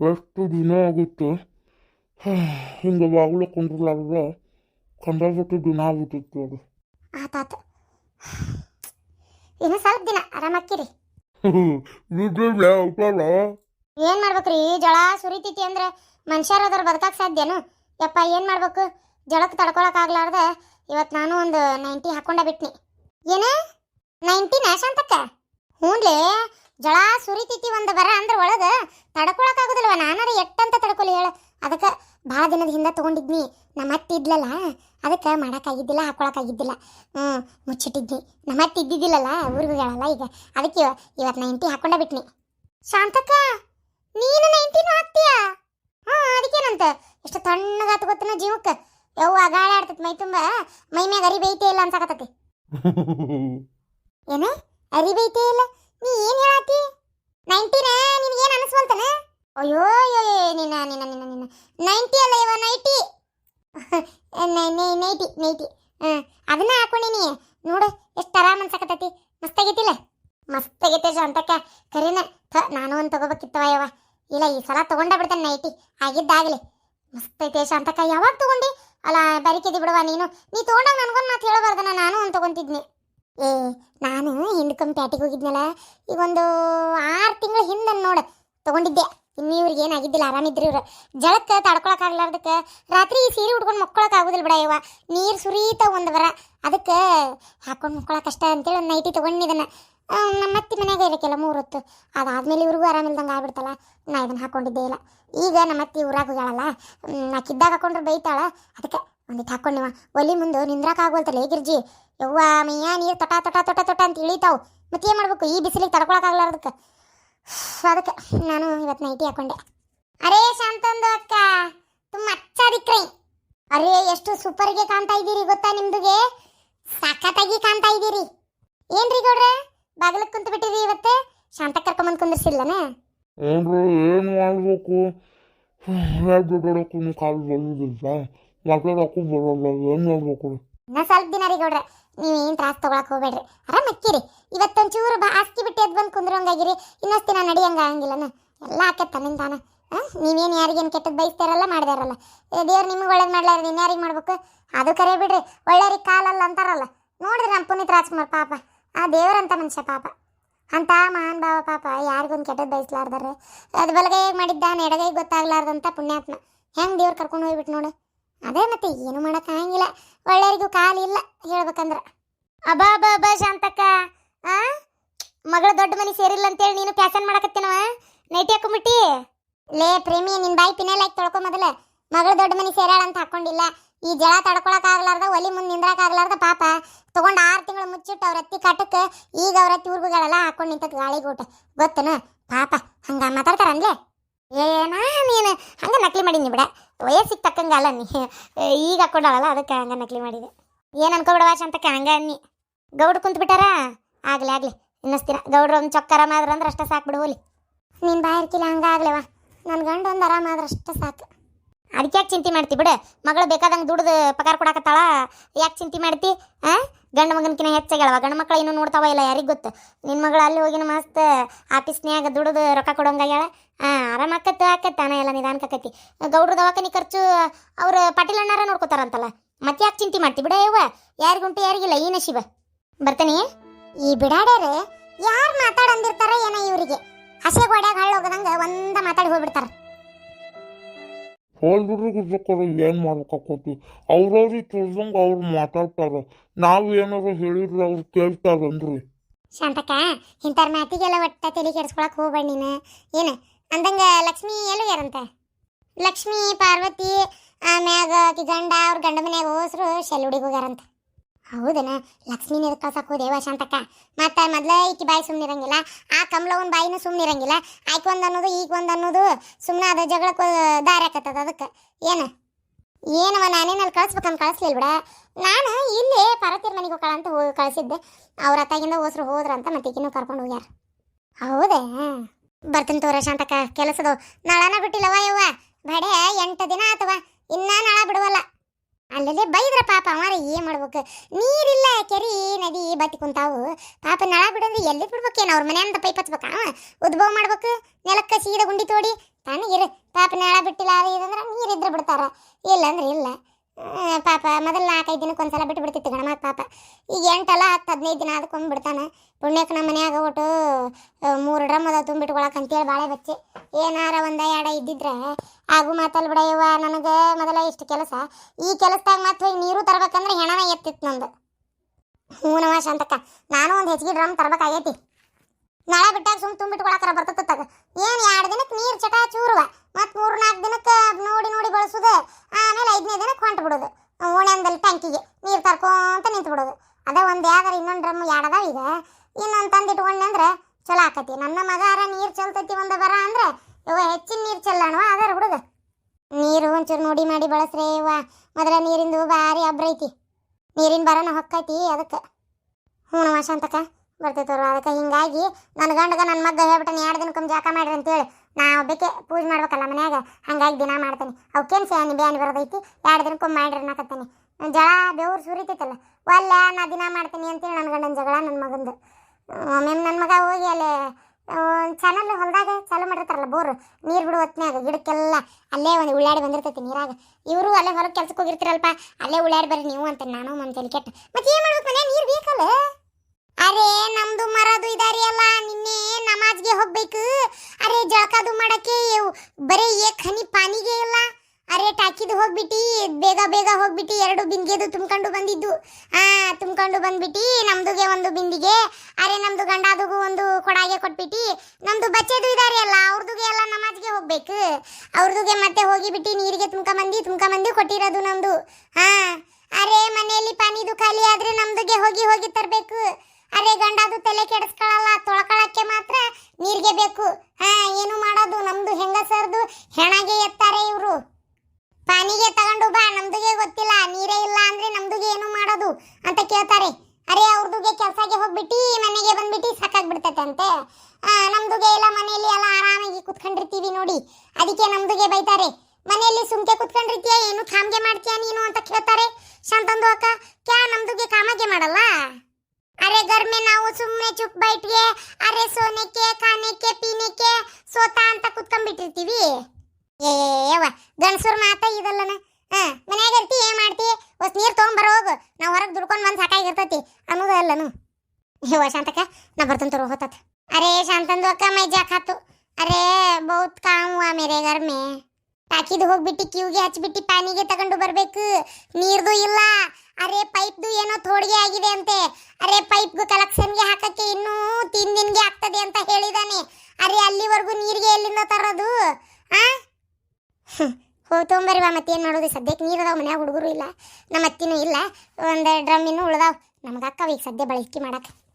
ಎಷ್ಟು ದಿನ ಆಗಿತ್ತು? ಹಿಂಗೆ ಬಾಗಿಲು ಕುಂದ್ರಲಾರ್ದ ಕಂಡಾಬಿಟ್ಟು ದಿನ ಆಗ್ಬಿಟ್ಟಿತ್ತು ಅದು. ಆತಾತ. ಇನ್ನು ಸ್ವಲ್ಪ ದಿನ ಏನು ಏನ್ ಮಾಡ್ಬೇಕ್ರಿ? ಜಳ ಸುರಿತೈತಿ ಅಂದ್ರೆ ಮನುಷ್ಯರ ಅದ್ರ ಬದುಕಕ್ ಸಾಧ್ಯನು? ಯಪ್ಪ ಏನ್ ಮಾಡ್ಬೇಕು? ಜಳಕ್ಕೆ ತಡ್ಕೊಳಕ್ ಆಗ್ಲಾರ್ದ ಇವತ್ತು ನಾನು ಒಂದು ನೈಂಟಿ ಹಾಕೊಂಡ ಬಿಟ್ನಿ. ಏನ? ನ್ಯಾಶ್ ಅಂತಕ್ಕ? ಹ್ಞೂನ್ಲೇ ಜಳ ಸುರಿತೈತಿ ಒಂದು ಬರ ಅಂದ್ರೆ ಒಳಗೆ ತಡ್ಕೊಳಕ್ ಆಗುದಿಲ್ವ ನಾನಾರ ಎಟ್ಟಂತ ತಡ್ಕೊಲಿ ಹೇಳ. ಅದಕ್ಕೆ ಭಾಳ ದಿನದ ಹಿಂದೆ ತೊಗೊಂಡಿದ್ನಿ. ನಮ್ಮ ಅತ್ತೆ ಇದ್ಲಲ್ಲ ಅದಕ್ಕೆ ಮಾಡೋಕ್ಕಾಗಿದ್ದಿಲ್ಲ ಹಾಕೊಳಕ್ಕಾಗಿದ್ದಿಲ್ಲ. ಹ್ಞೂ ಮುಚ್ಚಿಟ್ಟಿದ್ನಿ. ನಮ್ಮ ಅತ್ತೆ ಇದ್ದಿದ್ದಿಲ್ಲಲ್ಲ ಊರಿಗೆ ಹೇಳಲ್ಲ ಈಗ. ಅದಕ್ಕೆ ಇವತ್ತು ನೈಂಟಿ ಹಾಕೊಂಡ ಬಿಟ್ನಿ. ಶಾಂತಕ್ಕ ನೀನು ನೈಂಟಿನೂ ಹಾಕ್ತೀಯ ಹಾ ಅದಕ್ಕೇನಂತ? ಎಷ್ಟು ತಣ್ಣಗಾತ ಗೊತ್ತನ ಜೀವಕ್ಕೆ. ಯವ್ವ ಅಗಾಳ ಆಡ್ತೈತಿ ಮೈ ತುಂಬ. ಮೈ ಮ್ಯಾಗ ಅರಿ ಬೈತೇ ಇಲ್ಲ ಅನ್ಸಕತ್ತತಿ. ಏನು? ಅರಿ ಬೈತೇ ಇಲ್ಲ ನೀ ಏನ್ ಹೇಳತ್ತಿ ನೈಂಟಿನ ನಿನ್ಗೆ ಏನ್ ಅನಿಸ್ವಂತನ ಅಯ್ಯೋ ಅಯ್ಯೋ ನಿನ್ನ ನಿನ್ನ ನಿನ್ನ ನಿನ್ನ ನೈಂಟಿ ಅಲ್ಲ ಇವ, ನೈಟಿ. Nighty nighty. ಹಾಂ, ಅದನ್ನ ಹಾಕೊಂಡಿನಿ ನೋಡು, ಎಷ್ಟು ಆರಾಮ್ ಅನ್ಸಕತ್ತೈತಿ. ಮಸ್ತಾಗೈತಿಲ್ಲ? ಮಸ್ತಾಗೈತೆ ಶಾಂತಕ್ಕ ಕರೀನ, ಥ, ನಾನು ಒಂದು ತಗೋಬೇಕಿತ್ತವ ಯಾವ ಇಲ್ಲ, ಈ ಸಲ ತಗೊಂಡ ಬಿಡ್ತಾನೆ ನೈಟಿ. ಆಗಿದ್ದಾಗಲಿ. ಮಸ್ತೈತೆ ಶಾಂತಕ್ಕ. ಯಾವಾಗ ತಗೊಂಡಿ? ಅಲ್ಲ, ಬರಿಕಿದಿ ಬಿಡುವ ನೀನು. ನೀ ತಗೊಂಡಾಗ ನನಗೊಂದು ಮಾತು ಹೇಳಬಾರ್ದನ, ನಾನು ಒಂದು ತಗೊಂತಿದ್ನಿ. ಏ, ನಾನು ಹಿಂಡ್ಕಂಬ ಪ್ಯಾಟಿಗೆ ಹೋಗಿದ್ನಲ್ಲ, ಈಗ ಒಂದು ಆರು ತಿಂಗಳ ಹಿಂದೆ ನೋಡು, ತಗೊಂಡಿದ್ದೆ. ಇನ್ನು ಇವ್ರಿಗೆ ಏನಾಗಿದ್ದಿಲ್ಲ, ಆರಾಮಿದ್ರಿ ಇವ್ರು. ಜಳಕ್ಕೆ ತಡ್ಕೊಳಕ್ಕಾಗ್ಲಾರ್ದಕ್ಕೆ ರಾತ್ರಿ ಸೀರೆ ಉಟ್ಕೊಂಡು ಮಕ್ಕೊಳಕ್ ಆಗುದಿಲ್ಲ ಬಿಡ ಯವ್ವ. ನೀರು ಸುರೀತ ಒಂದು ಬರ ಅದಕ್ಕೆ ಹಾಕೊಂಡು ಮಕ್ಕೊಳಕ್ ಕಷ್ಟ ಅಂತೇಳಿ ಒಂದು ನೈಟಿ ತಗೊಂಡಿದ್ದನ್ನ ನಮ್ಮ ಅತ್ತಿ ಮನೆಗೆ ಇರಕ್ಕೆಲ್ಲ ಮೂರು ಹೊತ್ತು ಅದಾದ್ಮೇಲೆ ಇವ್ರಿಗೂ ಆರಾಮಿಲ್ದಂಗೆ ಆಗ್ಬಿಡ್ತಲ್ಲ. ನಾ ಇದನ್ನು ಹಾಕೊಂಡಿದ್ದೇ ಇಲ್ಲ. ಈಗ ನಮ್ಮ ಅತ್ತೆ ಊರಾಗ ಹೋಗ್ಯಾಳಲ್ಲ. ನಾ ಕಿದ್ದಾಗ ಹಾಕೊಂಡ್ರೆ ಬೈತಾಳ. ಅದಕ್ಕೆ ಒಂದಿಟ್ಟು ಹಾಕೊಂಡಿವ ಒಲಿ ಮುಂದೆ ನಿಂದ್ರಾಕ ಹೇಗಿರ್ಜಿ ಗಿರ್ಜಿ ಯವ್ವ, ಮೈಯ ನೀರು ತೊಟ ತೊಟ ತೊಟ ತೊಟ ಅಂತ ಇಳಿತಾವು. ಮತ್ತೆ ಏನು ಮಾಡ್ಬೇಕು? ಈ ಬಿಸಿಲಿಗೆ ತಡ್ಕೊಳಕ್ಕಾಗ್ಲಾರ್ದಕ್ಕೆ ಅದಕ್ಕೆ ನಾನು ಇವತ್ತು ನೈಟಿ ಹಾಕೊಂಡೆ. ಅರೇ ಶಾಂತಂದು ಅಕ್ಕ. ತುಂಬ ಅಚ್ಚಾದಿಕ್ರೆ. ಅರೇ ಎಷ್ಟು ಸೂಪರ್ಗೆ ಕಾಣ್ತಾ ಇದ್ದೀರಿ ಗೊತ್ತಾ ನಿಮ್ದುಗೆ? ಸಖತ್ತಾಗಿ ಕಾಣ್ತಾ ಇದ್ದೀರಿ. ಏನ್ರಿ ಗೌಡ್ರೆ? ಬಾಗಿಲಕ್ಕೆ ಕುಂತು ಬಿಟ್ಟಿರಿ ಇವತ್ತೆ? ಶಾಂತ ಕರ್ಕೊಂಬಂದು ಕುಂದಿರ್ಸಿಲ್ಲನೆ? ಏನ್ರಿ ಏನು ಮಾಡಬೇಕು? ಮಾತಾಡೋಕ್ಕೂ ಬರೋಲ್ಲ. ಏನು ಮಾಡಬೇಕು? ಇನ್ನ ಸ್ವಲ್ಪ ದಿನ ರೀ ಗೌಡ್ರೆ. ನೀವು ಏನು ತ್ರಾಸ ಹೋಗ್ಬೇಡ್ರಿ ಹೋಗ್ಬೇಡ್ರಿ. ಆರಾಮ್ ಅಕ್ಕಿರಿ. ಇವತ್ತೊಂಚೂರು ಬಾ ಆಸ್ತಿ ಬಿಟ್ಟು ಎದ್ದು ಬಂದು ಕುಂದ್ರಂಗಾಗಿರಿ. ಇನ್ನೊಂದು ದಿನ ನಡಿಯಂಗ ಆಗಂಗಿಲ್ಲನ? ಎಲ್ಲ ಆಕತ್ತ ತನ್ನಿಂದಾನ ನೀವೇನು ಯಾರಿಗೇನು ಕೆಟ್ಟದ್ದು ಬಯಸ್ತಾರಲ್ಲ, ಮಾಡ್ದಾರಲ್ಲ. ದೇವ್ರು ನಿಮಗೆ ಒಳ್ಳೇದು ಮಾಡ್ಲಾರ ಇನ್ಯಾರಿಗೆ ಮಾಡ್ಬೇಕು? ಅದು ಕರೆ ಬಿಡ್ರಿ. ಒಳ್ಳೆಯವ್ರಿಗೆ ಕಾಲಲ್ಲ ಅಂತಾರಲ್ಲ. ನೋಡ್ರಿ ನಮ್ಮ ಪುನೀತ್ ರಾಜ್ಕುಮಾರ್ ಪಾಪ. ಆ ದೇವರಂತ ಮನುಷ್ಯ ಪಾಪ. ಅಂತ ಮಹಾನ್ ಭಾವ ಪಾಪ. ಯಾರಿಗೊಂದು ಕೆಟ್ಟದ್ದು ಬಯಸ್ಲಾರ್ದಾರೆ ಅದು ಬಲಗೈಗೆ ಮಾಡಿದ್ದಾನೆ, ಎಡಗೈಗೆ ಗೊತ್ತಾಗ್ಲಾರ್ದಂತ ಪುಣ್ಯಾತ್ಮ. ಹೆಂಗೆ ದೇವ್ರು ಕರ್ಕೊಂಡು ಹೋಗ್ಬಿಟ್ಟು ನೋಡು? ಅದೇ ಮತ್ತೆ ಏನು ಮಾಡೋಕ್ಕಾಗಿಲ್ಲ ಒಳ್ಳೆಯವರಿಗೂ ಕಾಲಿಲ್ಲ ಹೇಳ್ಬೇಕಂದ್ರ. ಅಬಾ ಅಬಾ ಅಬಾ, ಶಾಂತಕ್ಕ. ಆ? ಮಗಳ ದೊಡ್ಡ ಮನೆ ಸೇರಿಲ್ಲ ಅಂತೇಳಿ ನೀನು ಪ್ಯಾಸನ್ ಮಾಡಕತ್ತೇನವ? ನೈಟಿ ಹಾಕೊಂಬಿಟ್ಟಿ? ಲೇ ಪ್ರೇಮಿ, ನಿನ್ ಬಾಯಿ ಪಿನೇಲ್ ಹಾಕಿ ತೊಳ್ಕೊ ಮೊದಲ. ಮಗಳ ದೊಡ್ಡ ಮನೆ ಸೇರಾಳ ಅಂತ ಹಾಕೊಂಡಿಲ್ಲ. ಈ ಜಳ ತಡ್ಕೊಳಕ್ ಆಗ್ಲಾರ್ದ, ಒಲಿ ಮುಂದೆ ನಿಂದ್ರಾಕ್ ಆಗ್ಲಾರ್ದ ಪಾಪ. ತಗೊಂಡ್ ಆರು ತಿಂಗಳು ಮುಚ್ಚಿಟ್ಟು ಅವ್ರ ಅತ್ತಿ ಕಾಟಕ್ಕೆ ಈಗ ಅವ್ರ ಅತ್ತಿ ಊರ್ಗುಗಳೆಲ್ಲ ಹಾಕೊಂಡು ಗಾಳಿ ಗಾಳಿಗೂಟ. ಗೊತ್ತನ? ಪಾಪ, ಹಂಗ ಮಾತಾಡ್ತಾರ ಅನ್ಲೇ ಏನ ನೀನು ಹಂಗ ನಕಲಿ ಮಾಡೀನಿ ಬಿಡ. ವಯಸ್ಸಿಗೆ ತಕ್ಕಂಗೆ ಅಲ್ಲ ನೀ. ಈಗ ಹಾಕೊಂಡವಲ್ಲ ಅದಕ್ಕೆ ಹಂಗ ನಕಲಿ ಮಾಡಿದೆ. ಏನು ಅನ್ಕೋಬಿಡವಾಶ ಅಂತ ಹಂಗ ಅನ್ನಿ. ಗೌಡ್ರು ಕುಂತ್ ಬಿಟ್ಟಾರ? ಆಗಲಿ ಆಗ್ಲಿ. ದಿನ ಗೌಡ್ರು ಒಂದು ಚೊಕ್ಕ ಆರಾಮಾದ್ರ ಅಂದ್ರೆ ಅಷ್ಟೇ ಸಾಕು ಬಿಡು ಹೋಲಿ ನೀನು ಬಾಯಿರ್ಕಿಲ್ಲ ಹಂಗ ಆಗ್ಲೇವ? ನನ್ನ ಗಂಡ ಒಂದು ಆರಾಮಾದ್ರೆ ಅಷ್ಟೇ ಸಾಕು. ಅದಕ್ಕೆ ಯಾಕೆ ಚಿಂತೆ ಮಾಡ್ತಿ ಬಿಡು? ಮಗಳು ಬೇಕಾದಂಗೆ ದುಡ್ದು ಪಗಾರ ಕೊಡಾಕತ್ತಾಳ? ಯಾಕೆ ಚಿಂತೆ ಮಾಡ್ತಿ? ಹಾಂ ಗಂಡ ಮಗನಕಿನ ಹೆಚ್ಚಾಗ್ಯಾಳವ. ಗಂಡ ಮಕ್ಳು ಇನ್ನೂ ನೋಡ್ತಾವ ಇಲ್ಲ ಯಾರಿಗೆ ಗೊತ್ತು? ನಿನ್ನ ಮಗಳು ಅಲ್ಲಿ ಹೋಗಿನ ಮಸ್ತ್ ಆಫೀಸ್ನ್ಯಾಗ ದುಡ್ದು ರೊಕ್ಕ ಕೊಡೋಂಗಾಗ್ಯಾಳ ಹಾಂ ಆರಾಮ ಆಕತ್ತ ಆಕತ್ತೆ ಅನ ಎಲ್ಲ ನಿಧಾನಕ್ಕೆ ಆಕತಿ ಗೌಡ್ರ ದವಾಖಾನಿ ಖರ್ಚು ಅವ್ರ ಪಾಟೀಲ್ ಅಣ್ಣಾರ ನೋಡ್ಕೋತಾರಂತಲ್ಲ. ಮತ್ತೆ ಯಾಕೆ ಚಿಂತೆ ಮಾಡ್ತಿ? ಬಿಡ ಯವ್ವ. ಯಾರಿಗುಂಟು ಯಾರಿಗಿಲ್ಲ ಈ ನಶೀಬ ಬರ್ತಾನೆ? ಈ ಬಿಡಾಡ್ಯಾರೆ ಯಾರು ಮಾತಾಡಂದಿರ್ತಾರ ಏನ ಇವರಿಗೆ. ಹಸೆ ಗೋಡ್ಯಾಗ ಹಳ್ಳ ಹೋಗದಂಗ ಒಂದ ಮಾತಾಡಿ ಹೋಗ್ಬಿಡ್ತಾರ. ಹೋಲ್ಬಿಡ್ರಿ ಗುಡ್ಬೇಕಾರ ಏನು ಮಾಡ್ಬೇಕಾಕತಿ ಅವ್ರವ್ರಿಗೆ ತಿಳಿದಂಗೆ ಅವ್ರು ಮಾತಾಡ್ತಾರೆ. ನಾವು ಏನಾರು ಹೇಳಿದ್ರೆ ಅವ್ರು ಕೇಳ್ತಾರನ್ರಿ? ಶಾಂತಕ್ಕ ಇಂಥವ್ರ ಮಾತಿಗೆಲ್ಲ ಒಟ್ಟ ತಲೆ ಕೆಡಿಸ್ಕೊಳಕ್ ಹೋಗ್ಬೇಡ ನೀನು. ಏನು ಅಂದಂಗ ಲಕ್ಷ್ಮಿ ಎಲ್ಲೂ ಯಾರಂತೆ ಲಕ್ಷ್ಮಿ, ಪಾರ್ವತಿ ಆಮ್ಯಾಗ ಆಕಿ ಗಂಡ, ಅವ್ರ ಗಂಡ ಮನ್ಯಾಗ ಹೋಸ್ರು ಶೆಲ್ಲುಡಿಗೆ ಹೋಗ್ಯಾರಂತ. ಹೌದನ? ಲಕ್ಷ್ಮಿನ ಎದಕ್ಕೆ ಕಳ್ಸಕ್ಕೆ ಹೋದೇವ ಶಾಂತಕ್ಕ? ಮತ್ತೆ ಮೊದಲ ಈಕಿ ಬಾಯಿ ಸುಮ್ಮನಿರಂಗಿಲ್ಲ ಆ ಕಮಲವನ್ ಬಾಯಿನೂ ಸುಮ್ಮನಿರಂಗಿಲ್ಲ ಆಯ್ಕೆ ಒಂದು ಅನ್ನೋದು ಈಗ ಒಂದು ಅನ್ನೋದು ಸುಮ್ಮನೆ ಅದು ಜಗಳಕ್ಕೆ ದಾರಿ ಆಕತ್ತದ ಅದಕ್ಕೆ. ಏನು? ಏನವ ನಾನೇನಲ್ಲಿ ಕಳಿಸ್ಬೇಕಂತ ಕಳಿಸ್ಲಿಲ್ಲ ಬಿಡ. ನಾನು ಇಲ್ಲೇ ಪರತಿರ್ ಮನೆಗೆ ಹೋಗ್ಕಳ ಅಂತ ಹೋಗಿ ಕಳಿಸಿದ್ದೆ. ಅವ್ರ ಅತ್ತಾಗಿಂದ ಹೋಸ್ರು ಹೋದ್ರಂತ ಮತ್ತೆ ಈಕಿನೂ ಕರ್ಕೊಂಡು ಹೋಗ್ಯಾರ. ಹೌದೇ? ಬರ್ತೀನಿ ತೋರ ಶಾಂತಕ್ಕ ಕೆಲಸದವು. ನಳನ ಬಿಟ್ಟಿಲ್ಲವ ಯವ್ವ. ಬಡೆ ಎಂಟು ದಿನ ಆತವ ಇನ್ನ ನಳ ಬಿಡುವಲ್ಲ. ಅಲ್ಲದೆ ಬೈದ್ರ ಪಾಪ ಅವಾರ ಏನ್ ಮಾಡ್ಬೇಕು? ನೀರಿಲ್ಲ ಕೆರಿ ನದಿ ಬತ್ತಿ ಕುಂತಾವು. ಪಾಪ ನಳ ಬಿಡಂದ್ರೆ ಎಲ್ಲಿ ಬಿಡ್ಬೇಕೇನು ಅವ್ರ ಮನೆಯಿಂದ ಪೈಪ್ ಹಚ್ಬೇಕ ಉದ್ಭವ ಮಾಡ್ಬೇಕು? ನೆಲಕ್ಕ ಸೀದ ಗುಂಡಿ ತೋಡಿ. ತಣ್ಣಗಿರು. ಪಾಪ ನಾಳ ಬಿಟ್ಟಿಲ್ಲ ಅದು ಇದಂದ್ರೆ ನೀರಿದ್ರೆ ಬಿಡ್ತಾರ. ಇಲ್ಲ ಅಂದ್ರೆ ಇಲ್ಲ. ಆ, ಪಾಪ, ಮೊದಲು ನಾಲ್ಕೈದು ದಿನಕ್ಕೆ ಒಂದ್ಸಲ ಬಿಟ್ಟು ಬಿಡ್ತಿತ್ತು ಗಣಮ ಪಾಪ. ಈಗ ಎಂಟಲ್ಲ ಹತ್ತು ಹದಿನೈದು ದಿನ ಅದಕ್ಕೊಂದು ಬಿಡ್ತಾನೆ. ಪುಣ್ಯಕ್ಕೆ ನಮ್ಮ ಮನ್ಯಾಗ ಒಟ್ಟು ಮೂರು ಡ್ರಮ್ ಅದ ತುಂಬಿಟ್ಕೊಳಕ್ಕೆ ಅಂತೇಳಿ ಭಾಳ ಬಚ್ಚಿ. ಏನಾರ ಒಂದ ಎರಡ ಇದ್ದಿದ್ರೆ, ಆಗು ಮಾತಲ್ಲಿ ಬಿಡ ನನಗೆ ಮೊದಲ ಇಷ್ಟು ಕೆಲಸ. ಈ ಕೆಲಸದಾಗ ಮತ್ತೆ ಹೋಗಿ ನೀರು ತರ್ಬೇಕಂದ್ರೆ ಹೆಣನ ಎತ್ತಿತ್ತು ನಂದು. ಹ್ಞೂ ಹೂನವ ಶಾಂತಕ್ಕ, ನಾನು ಒಂದು ಹೆಚ್ಚಿಗೆ ಡ್ರಮ್ ತರ್ಬೇಕಾಗೈತಿ. ನಾಳೆ ಬಿಟ್ಟಾಗ ಸುಮ್ ತುಂಬಿಟ್ಕೊಳಕರ ಬರ್ತತತ್ತಾಗ ಏನು ಎರಡು ದಿನಕ್ಕೆ ನೀರು ಚಟ ಚೂರುವ, ಮತ್ತು ಮೂರು ನಾಲ್ಕು ದಿನಕ್ಕೆ ನೋಡಿ ನೋಡಿ ಬಳಸುದು, ಆಮೇಲೆ ಐದನೇ ದಿನಕ್ಕೆ ಹೊಂಟು ಬಿಡೋದು. ಓಣ್ಯಾಂದಲ್ಲಿ ಟ್ಯಾಂಕಿಗೆ ನೀರು ತರ್ಕೊಂತ ನಿಂತು ಬಿಡೋದು. ಅದ ಒಂದು ಯಾವ್ದಾರ ಇನ್ನೊಂದು ಡ್ರಮ್ ಎರಡದಾವ ಈಗ. ಇನ್ನೊಂದು ತಂದು ಇಟ್ಕೊಂಡೆ ಅಂದ್ರೆ ಚಲೋ ಆಕತಿ. ನನ್ನ ಮಗ ಅರ ನೀರು ಚೆಲ್ತೈತಿ ಒಂದು ಬರ ಅಂದ್ರೆ ಇವ ಹೆಚ್ಚಿನ ನೀರು ಚೆಲ್ಲಣವ, ಅದಾರ ಹುಡುಗ ನೀರು ಒಂಚೂರು ನೋಡಿ ಮಾಡಿ ಬಳಸ್ರಿ ಇವ ಮೊದಲ ನೀರಿಂದು ಭಾರಿ ಅಬ್ರೈತಿ. ನೀರಿನ ಬರನ ಹೊಕ್ಕೈತಿ ಅದಕ್ಕೆ. ಹ್ಞೂ ಶಾಂತಕ್ಕ. ಬರ್ತೈತವ್ರು ಅದಕ್ಕೆ ಹಿಂಗಾಗಿ ನನ್ನ ಗಂಡಗ ನನ್ನ ಮಗ್ಗ ಹೇಳ್ಬಿಟ್ಟು ಎರಡು ದಿನಕ್ಕೊಮ್ಮೆ ಜಾಕ ಮಾಡ್ರಿ ಅಂತೇಳಿ ನಾ ಒಬ್ಬಕ್ಕೆ ಪೂಜೆ ಮಾಡ್ಬೇಕಲ್ಲ ಮನ್ಯಾಗ, ಹಂಗಾಗಿ ದಿನ ಮಾಡ್ತೇನೆ. ಅವಕ್ಕೇನು ಸ್ಯಾನಿ ಬ್ಯಾನಿ ಬರೋದೈತಿ, ಎರಡು ದಿನಕ್ಕೊಮ್ಮೆ ಮಾಡ್ರಿ ಅನ್ನಕತ್ತೇನೆ. ಜಳ ಬೆವ್ರು ಸುರಿತೈತಲ್ಲ ಒಲ್ಲ ನಾ ದಿನ ಮಾಡ್ತೀನಿ ಅಂತೇಳಿ ನನ್ನ ಗಂಡನ ಜಗಳ ನನ್ನ ಮಗಂದು. ಒಮ್ಮೆ ನನ್ನ ಮಗ ಹೋಗಿ ಅಲ್ಲಿ ಚಾನಲ್ ಹೊಲದಾಗ ಚಾಲು ಮಾಡಿರ್ತಾರಲ್ಲ ಬೋರು, ನೀರು ಬಿಡು ಹೊತ್ನ್ಯಾಗ, ಗಿಡಕ್ಕೆಲ್ಲ ಅಲ್ಲೇ ಒಂದು ಉಳ್ಳಾಡಿ ಬಂದಿರ್ತೈತಿ ನೀರಾಗ. ಇವರು ಅಲ್ಲೇ ಹೊಲಕ್ಕೆ ಕೆಲ್ಸಕ್ಕೆ ಹೋಗಿರ್ತೀರಲ್ಪ, ಅಲ್ಲೇ ಉಳ್ಳಾಡಿ ಬರ್ರಿ ನೀವು ಅಂತ ನಾನು ಮಂತೇಳಿ ಕೆಟ್ಟ. ಮತ್ತೆ ಏನು ಮಾಡ್ಬೇಕು ಮನೆ ನೀರು ಬೇಕಲ್ಲ? ಅರೆ, ನಮ್ದು ಮರದು ಇದಾರಿ ಅಲ್ಲ, ನಿನ್ನೆ ನಮಾಜ್ಗೆ ಹೋಗ್ಬೇಕು. ಅರೆ, ಜಳಕದು ಮಾಡಕ್ಕೆ ಬರೀ ಏಕ್ ಹನಿ ಪಾನಿಗೆ ಇಲ್ಲ. ಅರೆ, ಟಾಕಿದು ಹೋಗ್ಬಿಟ್ಟು, ಬೇಗ ಬೇಗ ಹೋಗ್ಬಿಟ್ಟಿ, ಎರಡು ಬಿಂದಿಗೆದು ತುಂಬ್ಕೊಂಡು ಬಂದಿದ್ದು. ಆ, ತುಂಬ್ಕೊಂಡು ಬಂದ್ಬಿಟ್ಟಿ, ನಮ್ದುಗೆ ಒಂದು ಬಿಂದಿಗೆ. ಅರೆ, ನಮ್ದು ಗಂಡಾದುಗೂ ಒಂದು ಕೊಡಾಗೆ ಕೊಟ್ಬಿಟ್ಟು. ನಮ್ದು ಬಚ್ಚೆದು ಇದಾರೆ ಅಲ್ಲ, ಅವ್ರದುಗೆ ಎಲ್ಲ ನಮಾಜ್ಗೆ ಹೋಗ್ಬೇಕು. ಅವ್ರದುಗೆ ಮತ್ತೆ ಹೋಗಿಬಿಟ್ಟು, ನೀರಿಗೆ ತುಂಬ್ಕೊಂಬಂದು ತುಂಬ್ಕೊಂಬಂದು ಕೊಟ್ಟಿರೋದು ನಮ್ದು. ಹಾ ಅರೆ, ಮನೆಯಲ್ಲಿ ಪಾನಿದು ಖಾಲಿ ಆದ್ರೆ ನಮ್ದುಗೆ ಹೋಗಿ ಹೋಗಿ ತರಬೇಕು. ಅರೆ ಗಂಡದು ತಲೆ ಕೆಡಿಸ್ಕೊಳ್ಳಲ್ಲ ತೊಳ್ಕೊಳಕ್ಕೆ ಮಾತ್ರ ನೀರಿಗೆ ಬೇಕು. ಹಾ ಏನು ಮಾಡೋದು? ನಮ್ದು ಹೆಂಗಸರ್ದು ಹೆಣಗೆ ಎತ್ತಾರೆ ಇವರು. ಪಾನಿಗೆ ತಗೊಂಡು ಬಾ ನಮ್ದುಗೆ ಗೊತ್ತಿಲ್ಲ ನೀರೇ ಇಲ್ಲ ಅಂದ್ರೆ ನಮ್ದುಗೆ ಏನು ಮಾಡೋದು ಅಂತ ಕೇಳ್ತಾರೆ. ಅರೆ ಅವ್ರದುಗೆ ಕೆಲಸಗೆ ಹೋಗ್ಬಿಟ್ಟು ಮನೆಗೆ ಬಂದ್ಬಿಟ್ಟು ಆ, ನಮ್ದುಗೆ ಎಲ್ಲ ಮನೆಯಲ್ಲಿ ಎಲ್ಲ ಆರಾಮಾಗಿ ಕುತ್ಕೊಂಡಿರ್ತೀವಿ ನೋಡಿ. ಅದಕ್ಕೆ ನಮ್ದುಗೆ ಬೈತಾರೆ. ಮನೆಯಲ್ಲಿ ಸುಮ್ಕೆ ಕುತ್ಕೊಂಡಿರ್ತೀಯ? ಏನು ಕಾಮ್ಗೆ ಮಾಡ್ತೀಯ ನೀನು ಅಂತ ಕೇಳ್ತಾರೆ. ಶಾಂತಂದು ಅಕ್ಕ ಕ್ಯಾ ನಮ್ದುಗೆ ಕಾಮಗೆ ಮಾಡಲ್ಲ? अरे घर में ನಾವು ಸುಮ್ಮನೆ ಚುಪ್ ಬೈಟ್ಗೆ ಅರೆ ಸೋನೆಕ್ಕೆ ಖಾನೆಕ್ಕೆ ಪೀನೆಕ್ಕೆ ಸೋತಾ ಅಂತ ಕುತ್ಕೊಂಡ್ಬಿಟ್ಟಿರ್ತೀವಿ ಏವ ಗಣಸೂರ್ ಮಾತ ಇದಲ್ಲನ ಹಾ ಮನ್ಯಾಗ ಇರ್ತಿ ಏನ್ ಮಾಡ್ತಿ ಹೊಸ ನೀರು ತೊಗೊಂಬರ ಹೋಗು ನಾವು ಹೊರಗೆ ದುಡ್ಕೊಂಡು ಬಂದು ಸಾಕಾಗಿರ್ತತಿ ಅನ್ನೋದು ಅಲ್ಲನು ಏವ ಶಾಂತಕ ನಾ ಬರ್ತೀನಿ ತರೋ ಹೋತತ್ ಅರೆ ಶಾಂತಂದು ಅಕ್ಕ ಮೈ ಜಾಕ್ ಹಾತು ಅರೆ ಬಹುತ್ ಕಾಮ್ ಹುವಾ ಮೇರೆ ಘರ್ ಮೇ ಟಾಕಿದ್ ಹೋಗ್ಬಿಟ್ಟು ಕ್ಯೂಗೆ ಹಚ್ಬಿಟ್ಟು ಪ್ಯಾನಿಗೆ ತಗೊಂಡು ಬರ್ಬೇಕು ನೀರ್ದು ಇಲ್ಲ ಅರೆ ಪೈಪ್ದು ಏನೋ ತೋಡಿಗೆ ಆಗಿದೆ ಅಂತೆ. ಅರೆ ಪೈಪ್ಗು ಕಲೆಕ್ಷನ್ಗೆ ಹಾಕಕ್ಕೆ ಇನ್ನೂ ತಿನ್ ದಿನ್ಗೆ ಆಗ್ತದೆ ಅಂತ ಹೇಳಿದಾನೆ. ಅರೆ ಅಲ್ಲಿವರೆಗೂ ನೀರಿಗೆ ಎಲ್ಲಿಂದ ತರೋದು? ಆ? ಹೋಗಿ ತೊಗೊಂಬರಿ ಬಾ ಮತ್ತೇನು ಮಾಡೋದು. ಸದ್ಯಕ್ಕೆ ನೀರು ಅದಾವ ಮನ್ಯಾಗ ಹುಡುಗರು ಇಲ್ಲ. ನಮ್ಮ ಅತ್ತಿನೂ ಇಲ್ಲ. ಒಂದು ಡ್ರಮ್ ಇನ್ನೂ ಉಳ್ದಾವ್. ನಮ್ಗೆ ಅಕ್ಕವ ಈಗ ಸದ್ಯ ಬಳಕೆ ಮಾಡಕ್ಕೆ.